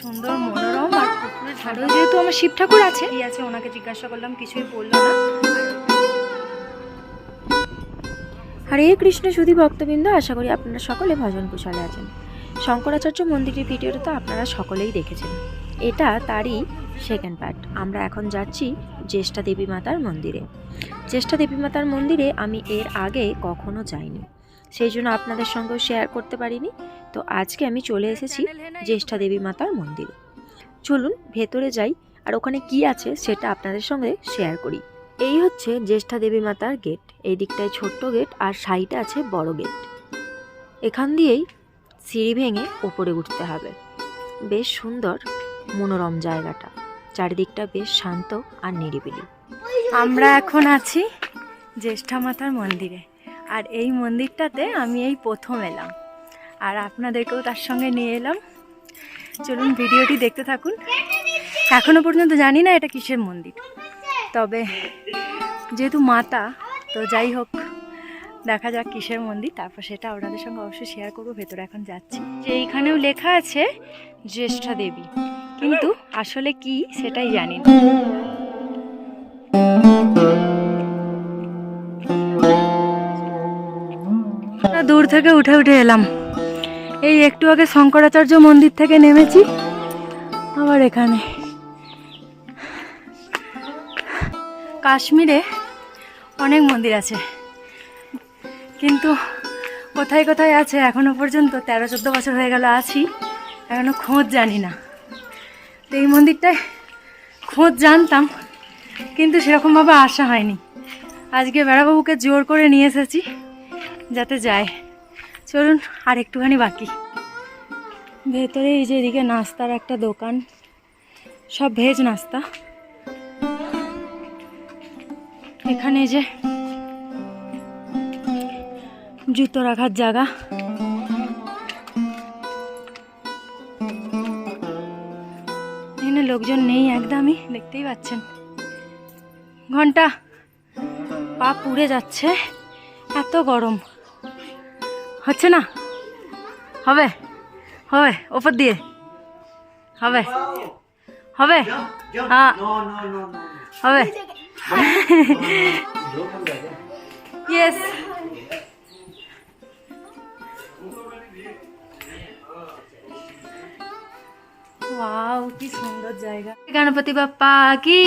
সুন্দর মনোরম আর পুকুরের ধারে যেহেতু আমার শিব ঠাকুর আছে। কি আছে? ওনাকে জিজ্ঞাসা করলাম কিছুই বলল না। হরে কৃষ্ণ সুধী ভক্তবৃন্দ আশা করি আপনারা সকলে ভজন কুশলে আছেন। শঙ্করাচার্য মন্দিরের ভিডিওটা তো আপনারা সকলেই দেখেছেন। এটা তারই সেকেন্ড পার্ট আমরা এখন যাচ্ছি জ্যেষ্ঠা দেবী মাতার মন্দিরে। জ্যেষ্ঠা দেবী মাতার মন্দিরে আমি এর আগে কখনো যাইনি। সেই জন্য আপনাদের সঙ্গেও শেয়ার করতে পারিনি। তো আজকে আমি চলে এসেছি জ্যেষ্ঠা দেবী মাতার মন্দিরে। চলুন, ভেতরে যাই আর ওখানে কি আছে সেটা আপনাদের সঙ্গে শেয়ার করি। এই হচ্ছে জ্যেষ্ঠা দেবী মাতার গেট এই দিকটায় ছোট্ট গেট আর সাইডে আছে বড় গেট এখান দিয়েই সিঁড়ি ভেঙে ওপরে উঠতে হবে। বেশ সুন্দর মনোরম জায়গাটা। চারিদিকটা বেশ শান্ত আর নিরিবিলি। আমরা এখন আছি জ্যেষ্ঠা মাতার মন্দিরে। আর এই মন্দিরটাতে আমি এই প্রথম এলাম। আর আপনাদেরকেও তার সঙ্গে নিয়ে এলাম। চলুন ভিডিওটি দেখতে থাকুন। এখনও পর্যন্ত জানি না এটা কিসের মন্দির। তবে যেহেতু মাতা, তো যাই হোক, দেখা যাক কিসের মন্দির। তারপর সেটা আপনাদের সঙ্গে অবশ্যই শেয়ার করব, ভেতরে এখন যাচ্ছি। যে এইখানেও লেখা আছে, জ্যেষ্ঠা দেবী। কিন্তু আসলে কি সেটাই জানি না। দূর থেকে উঠে উঠে এলাম। এই একটু আগে শঙ্করাচার্য মন্দির থেকে নেমেছি, আবার এখানে। কাশ্মীরে অনেক মন্দির আছে, কিন্তু কোথায় কোথায় আছে এখনও পর্যন্ত তেরো চোদ্দ বছর হয়ে গেল আছি, এখনও খোঁজ জানি না। তো এই মন্দিরটায় খোঁজ জানতাম, কিন্তু সেরকমভাবে আসা হয়নি। আজকে বেড়াবাবুকে জোর করে নিয়ে এসেছি। যাতে যায়। চলুন, আর একটুখানি বাকি। ভেতরে এই যে এদিকে নাস্তার একটা দোকান। সব ভেজ নাস্তা। এখানে যে জুতো রাখার জায়গা। এখানে লোকজন নেই একদমই, দেখতেই পাচ্ছেন। ঘণ্টা, পা পুড়ে যাচ্ছে। এত গরম। হচ্ছে না হবে হবে ওপর দিয়ে হবে হবে হ্যাঁ হবে ইয়েস ওয়াও কি সুন্দর জায়গা গণপতি বাপ্পা কি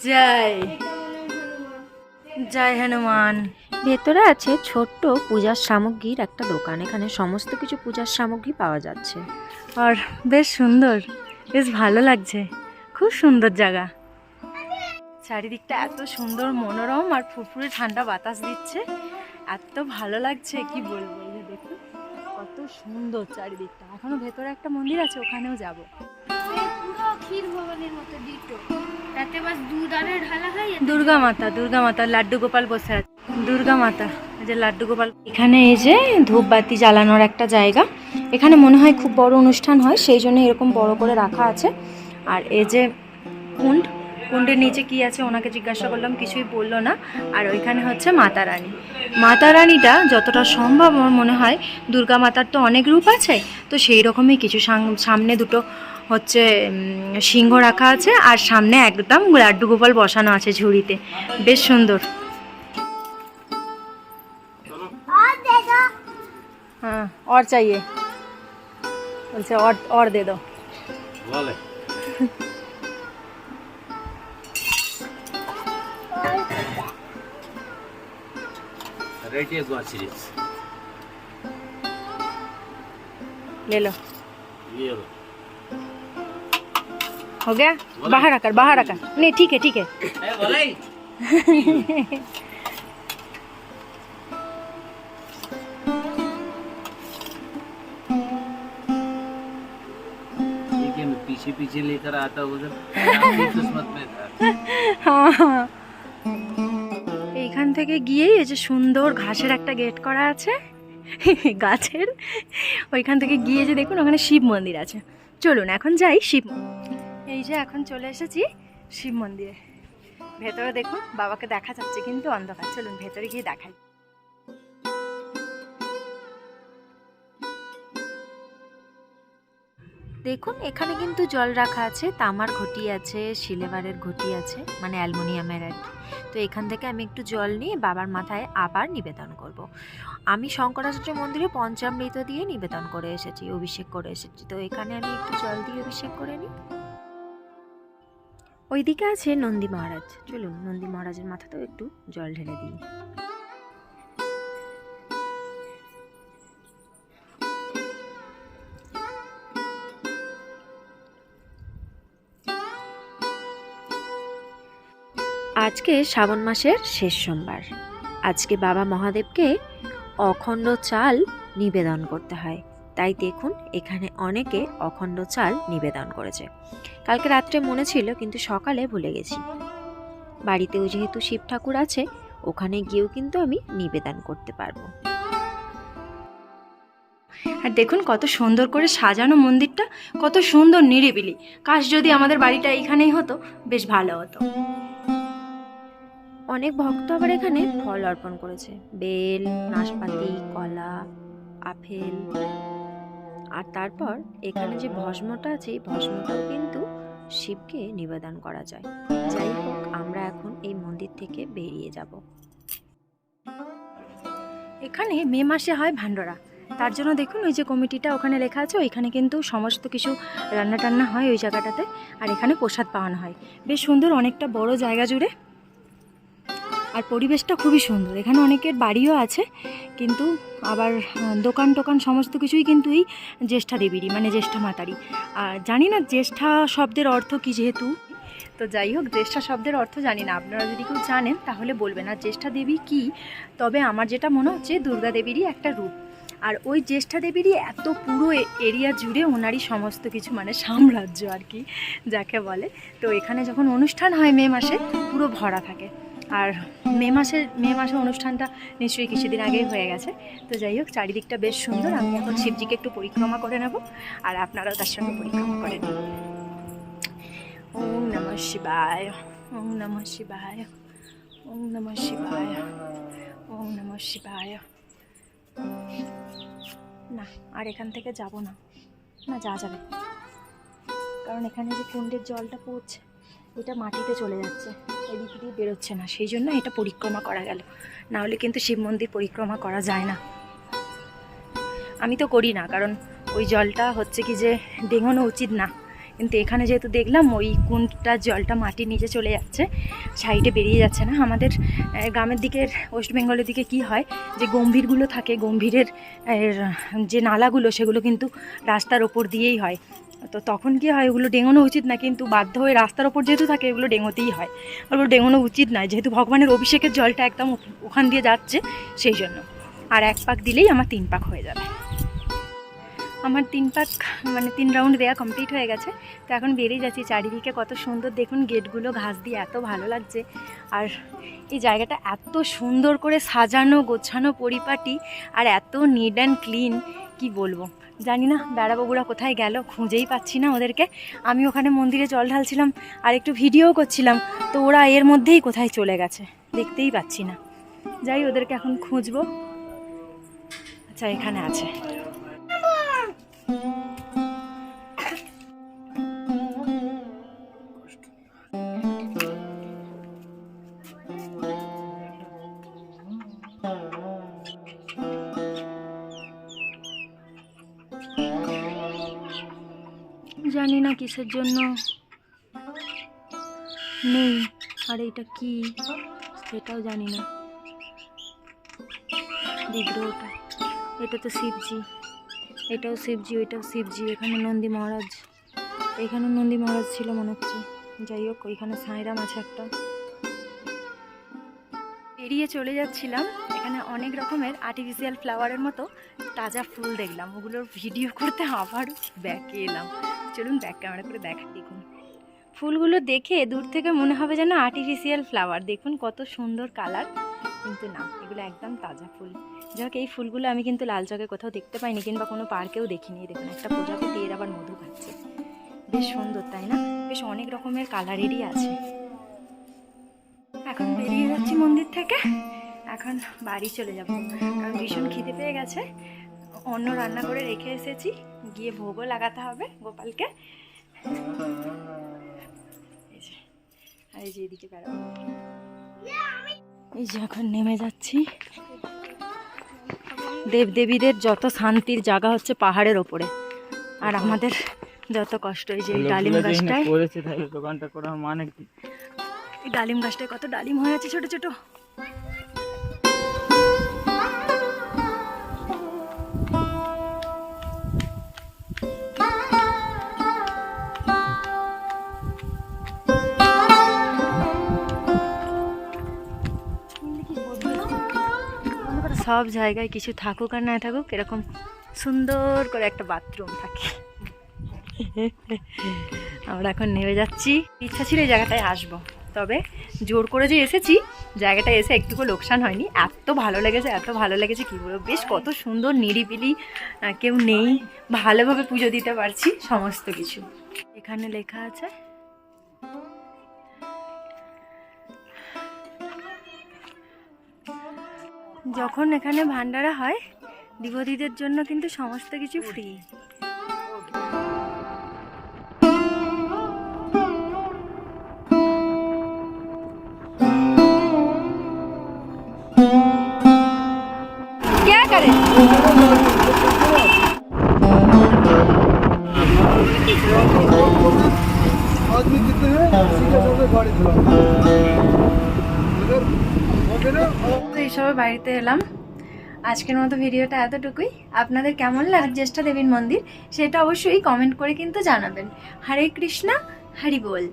জয় জয় হনুমান। ভেতরে আছে ছোট্ট পূজার সামগ্রীর একটা দোকান। এখানে সমস্ত কিছু পূজার সামগ্রী পাওয়া যাচ্ছে। আর বেশ সুন্দর বেশ ভালো লাগছে। খুব সুন্দর জায়গা। চারিদিকটা এত সুন্দর মনোরম আর ফুরফুরে ঠান্ডা বাতাস দিচ্ছে। এত ভালো লাগছে কি বলব? এই কত সুন্দর চারিদিকটা। এখনও ভেতরে একটা মন্দির আছে ওখানেও যাব। পুরো ক্ষীর ভবানীর মতো ডিটো তাতে বাস দুধ আরে ঢালা হয় দুর্গা মাতা দুর্গা মাতা, লাড্ডু গোপাল বসে আছে। দুর্গা মাতা যে লাড্ডু গোপাল। এখানে এই যে ধূপবাতি জ্বালানোর একটা জায়গা। এখানে মনে হয় খুব বড় অনুষ্ঠান হয়, সেই জন্য এরকম বড় করে রাখা আছে। আর এই যে কুণ্ড, কুণ্ডের নিচে কি আছে ওনাকে জিজ্ঞাসা করলাম, কিছুই বলল না। আর ওইখানে হচ্ছে মাতা রানী। মাতা রানীটা যতটা সম্ভব আমার মনে হয় দুর্গা মাতার তো অনেক রূপ আছে, তো সেই রকমই কিছু সাম- সামনে দুটো হচ্ছে উম, সিংহ রাখা আছে আর সামনে একদম লাড্ডু গোপাল বসানো আছে ঝুড়িতে বেশ সুন্দর हाँ और चाहिए বলছে और और दे दो Vale. Rate is one series. ले लो ये लो हो गया बाहर आकर बाहर आकर नहीं ठीक है ठीक है ए बोले ठीक है मैं पीछे पीछे लेकर आता हूँ उधर आपकी किस्मत में था এইখান থেকে গিয়েই এই যে সুন্দর ঘাসের একটা গেট করা আছে গাছের ওইখান থেকে গিয়ে যে দেখুন ওখানে শিব মন্দির আছে চলুন এখন যাই শিব এই যে এখন চলে এসেছি শিব মন্দিরে। ভেতরে দেখুন, বাবাকে দেখা যাচ্ছে কিন্তু অন্ধকার। চলুন, ভেতরে গিয়ে দেখাই। দেখুন, এখানে কিন্তু জল রাখা আছে, তামার ঘটি আছে সিলেভারের ঘটি আছে মানে অ্যালুমিনিয়ামের আর কি। তো এখান থেকে আমি একটু জল নিয়ে বাবার মাথায় আবার নিবেদন করব। আমি শঙ্করাচার্য মন্দিরে পঞ্চামৃত দিয়ে নিবেদন করে এসেছি, অভিষেক করে এসেছি। তো এখানে আমি একটু জল দিয়ে অভিষেক করে নিই। ওইদিকে আছে নন্দী মহারাজ। চলুন, নন্দী মহারাজের মাথাতেও একটু জল ঢেলে দিই। আজকে শ্রাবণ মাসের শেষ সোমবার। আজকে বাবা মহাদেবকে অখণ্ড চাল নিবেদন করতে হয়। তাই দেখুন এখানে অনেকে অখণ্ড চাল নিবেদন করেছে। কালকে রাত্রে মনে ছিল কিন্তু সকালে ভুলে গেছি। বাড়িতেও যেহেতু শিব ঠাকুর আছে ওখানে গিয়েও কিন্তু আমি নিবেদন করতে পারব। আর দেখুন কত সুন্দর করে সাজানো মন্দিরটা কত সুন্দর নিরিবিলি। কাশ যদি আমাদের বাড়িটা এইখানেই হতো বেশ ভালো হতো। অনেক ভক্ত আবার এখানে ফল অর্পণ করেছে। বেল নাশপাতি কলা আপেল। আর তারপর এখানে যে ভস্মটা আছে, এই ভস্মটাও কিন্তু শিবকে নিবেদন করা যায়। যাই হোক, আমরা এখন এই মন্দির থেকে বেরিয়ে যাব। এখানে মে মাসে হয় ভান্ডরা। তার জন্য দেখুন, ওই যে কমিটিটা ওখানে লেখা আছে, ওইখানে কিন্তু সমস্ত কিছু রান্না টান্না হয় ওই জায়গাটাতে। আর এখানে প্রসাদ পাওয়ানো হয়। বেশ সুন্দর, অনেকটা বড় জায়গা জুড়ে আর পরিবেশটা খুবই সুন্দর। এখানে অনেকের বাড়িও আছে, কিন্তু আবার দোকান টোকান সমস্ত কিছুই কিন্তু এই জ্যেষ্ঠা দেবীরই মানে জ্যেষ্ঠা মাতারই। আর জানি না জ্যেষ্ঠা শব্দের অর্থ কি যেহেতু? তো যাই হোক, জ্যেষ্ঠা শব্দের অর্থ জানি না। আপনারা যদি কেউ জানেন, তাহলে বলবেন, আর জ্যেষ্ঠা দেবী কি? তবে আমার যেটা মনে হচ্ছে, দুর্গা দেবীরই একটা রূপ। আর ওই জ্যেষ্ঠা দেবীরই এত পুরো এরিয়া জুড়ে ওনারই সমস্ত কিছু মানে সাম্রাজ্য আর কি, যাকে বলে। তো এখানে যখন অনুষ্ঠান হয় মে মাসে, পুরো ভরা থাকে। আর মে মাসের মে মাসের অনুষ্ঠানটা নিশ্চয়ই কিছুদিন আগেই হয়ে গেছে। তো যাই হোক, চারিদিকটা বেশ সুন্দর। আমি এখন শিবজিকে একটু পরিক্রমা করে নেব, আর আপনারাও তার সঙ্গে পরিক্রমা করে নিন। ওম নমঃ শিবায়, ওম নমঃ শিবায়, ওম নমঃ শিবায়, ওম নমঃ শিবায়। না, আর এখান থেকে যাব না। না যা যাবে। কারণ এখানে যে কুণ্ডের জলটা পড়ছে, এটা মাটিতে চলে যাচ্ছে। এদিক দিয়ে বেরোচ্ছে না। সেই জন্য এটা পরিক্রমা করা গেল। না হলে কিন্তু শিব মন্দির পরিক্রমা করা যায় না। আমি তো করি না, কারণ ওই জলটা হচ্ছে কি যে ডেঙানো উচিত না। কিন্তু এখানে যেহেতু দেখলাম ওই কুণ্ডটার জলটা মাটির নিচে চলে যাচ্ছে, সাইডে বেরিয়ে যাচ্ছে না। আমাদের গ্রামের দিকের, ওয়েস্ট বেঙ্গলের দিকে কি হয় যে গম্ভীরগুলো থাকে, গম্ভীরের যে নালাগুলো সেগুলো কিন্তু রাস্তার ওপর দিয়েই হয়। তো তখন কি হয় ওগুলো ডেঙানো উচিত না, কিন্তু বাধ্য হয়ে রাস্তার ওপর যেহেতু থাকে, এগুলো ডেঙোতেই হয়। ওগুলো ডেঙানো উচিত নয় যেহেতু ভগবানের অভিষেকের জলটা একদম ওখান দিয়ে যাচ্ছে, সেই জন্য। আর এক পাক দিলেই আমার তিন পাক হয়ে যাবে। আমার তিন পাক মানে তিন রাউন্ড দেওয়া কমপ্লিট হয়ে গেছে। তো এখন বেরিয়ে যাচ্ছি চারিদিকে, কত সুন্দর দেখুন গেটগুলো, ঘাস দিয়ে এত ভালো লাগছে। আর এই জায়গাটা এত সুন্দর করে সাজানো, গোছানো পরিপাটি, আর এত নিট অ্যান্ড ক্লিন কি বলব? জানি না বেড়াবগুড়া কোথায় গেল, খুঁজেই পাচ্ছি না ওদেরকে। আমি ওখানে মন্দিরে জল ঢালছিলাম, আর একটু ভিডিও করছিলাম, তো ওরা এর মধ্যেই কোথায় চলে গেছে, দেখতেই পাচ্ছি না। যাই, ওদেরকে এখন খুঁজবো। আচ্ছা এখানে আছে। জানি না কিসের জন্য। নেই, আর এটা কি? সেটাও জানি না। বিগ্রহটা এটা তো শিবজি। এটাও শিবজি, ওইটাও শিবজি। এখানে নন্দী মহারাজ। এখানে নন্দী মহারাজ ছিল মনে হচ্ছে। যাই হোক, ওইখানে সাঁইরাম আছে একটা। পেরিয়ে চলে যাচ্ছিলাম। এখানে অনেক রকমের আর্টিফিশিয়াল ফ্লাওয়ারের মতো তাজা ফুল দেখলাম। ওগুলোর ভিডিও করতে আবার ব্যাকে এলাম। চলুন ব্যাক ক্যামেরা করে দেখা দেখুন। ফুলগুলো দেখে দূর থেকে মনে হবে যেন আর্টিফিশিয়াল ফ্লাওয়ার দেখুন কত সুন্দর কালার কিন্তু না, এগুলো একদম তাজা ফুল। যাক, এই ফুলগুলো আমি কিন্তু লাল চকে কোথাও দেখতে পাইনি, কিংবা কোনো পার্কেও দেখিনি। দেখুন, একটা প্রজাপতি এর আবার মধু খাচ্ছে। বেশ সুন্দর, তাই না? বেশ অনেক রকমের কালারেরই আছে। এখন বেরিয়ে যাচ্ছি মন্দির থেকে। এখন বাড়ি চলে যাব। কারণ ভীষণ খিদে পেয়ে গেছে। অন্য রান্না করে রেখে এসেছি। গিয়ে ভোগও লাগাতে হবে গোপালকে। এই যে, আর এই যে এদিকে বেড়াবো এই যে এখন নেমে যাচ্ছি। দেবদেবীদের যত শান্তির জায়গা হচ্ছে পাহাড়ের ওপরে। আর আমাদের যত কষ্ট এই যে এই ডালিম গাছটায়। দোকানটা করার মানে কি? এই ডালিম গাছটায় কত ডালিম হয়ে আছে ছোট ছোট। সব জায়গায় কিছু থাকুক আর না থাকুক, এরকম সুন্দর করে একটা বাথরুম থাকে। আমরা এখন নেমে যাচ্ছি। ইচ্ছা ছিল এই জায়গাটায় আসব, তবে জোর করে যে এসেছি, জায়গাটা এসে একটুকু লোকসান হয়নি। এত ভালো লেগেছে, এত ভালো লেগেছে কী বলব, বেশ কত সুন্দর নিরিবিলি কেউ নেই, ভালোভাবে পুজো দিতে পারছি, সমস্ত কিছু। এখানে লেখা আছে যখন এখানে ভান্ডারা হয় দিবদীদের জন্য কিন্তু সমস্ত কিছু ফ্রি তো বাড়িতে এলাম। আজকের মতো ভিডিওটা এতটুকুই। আপনাদের কেমন লাগে জ্যেষ্ঠা দেবীর মন্দির, সেটা অবশ্যই কমেন্ট করে কিন্তু জানাবেন। হরে কৃষ্ণা, হরি বল।